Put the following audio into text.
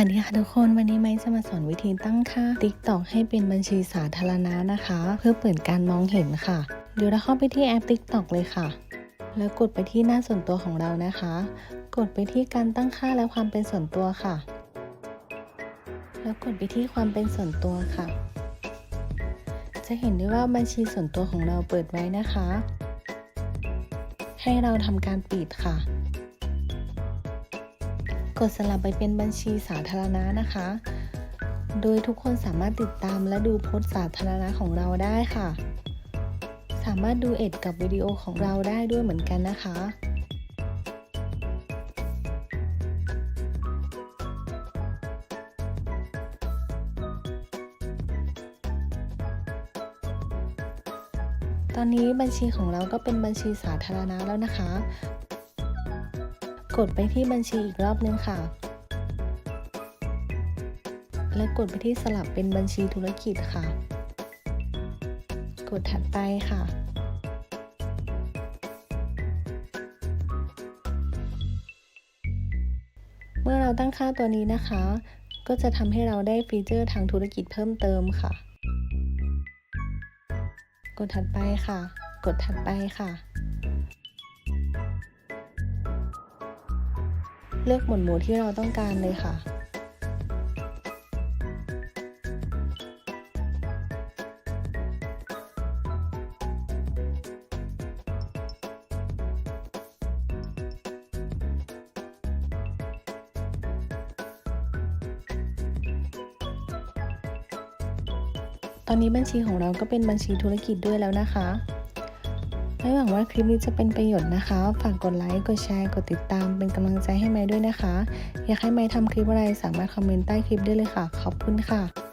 วัสดีค่ะทุกคนวันนี้ไม้จะมาสอนวิธีตั้งค่า TikTok ให้เป็นบัญชีสาธารณะนะคะ เพื่อเปิดการมองเห็นค่ะ เดี๋ยวเราเข้าไปที่แอป TikTok เลยค่ะ แล้วกดไปที่หน้าส่วนตัวของเรานะคะ กดไปที่การตั้งค่าและความเป็นส่วนตัวค่ะ แล้วกดไปที่ความเป็นส่วนตัวค่ะ จะเห็นได้ว่าบัญชีส่วนตัวของเราเปิดไว้นะคะ ให้เราทำการปิดค่ะ กดสลับไปเป็นบัญชีสาธารณะนะคะ โดยทุกคนสามารถติดตามและดูโพสต์สาธารณะของเราได้ค่ะ สามารถดูเอ็ดกับวิดีโอของเราได้ด้วยเหมือนกันนะคะตอนนี้บัญชีของเราก็เป็นบัญชีสาธารณะแล้วนะคะ กดไปที่บัญชีอีกรอบนึงค่ะ และกดไปที่สลับเป็นบัญชีธุรกิจค่ะ กดถัดไปค่ะเมื่อเราตั้งค่าตัวนี้นะคะ ก็จะทำให้เราได้ฟีเจอร์ทางธุรกิจเพิ่มเติมค่ะ กดถัดไปค่ะ กดถัดไปค่ะ เลือกหมวดหมู่ที่เราต้องการเลยค่ะ ตอนนี้บัญชีของเราก็เป็นบัญชีธุรกิจด้วยแล้วนะคะ ไม่หวังว่าคลิปนี้จะเป็นประโยชน์นะคะ ฝากกดไลค์ กดแชร์ กดติดตาม เป็นกำลังใจให้ไม้ด้วยนะคะ อยากให้ไม้ทำคลิปอะไรสามารถคอมเมนต์ใต้คลิปได้เลยค่ะ ขอบคุณค่ะ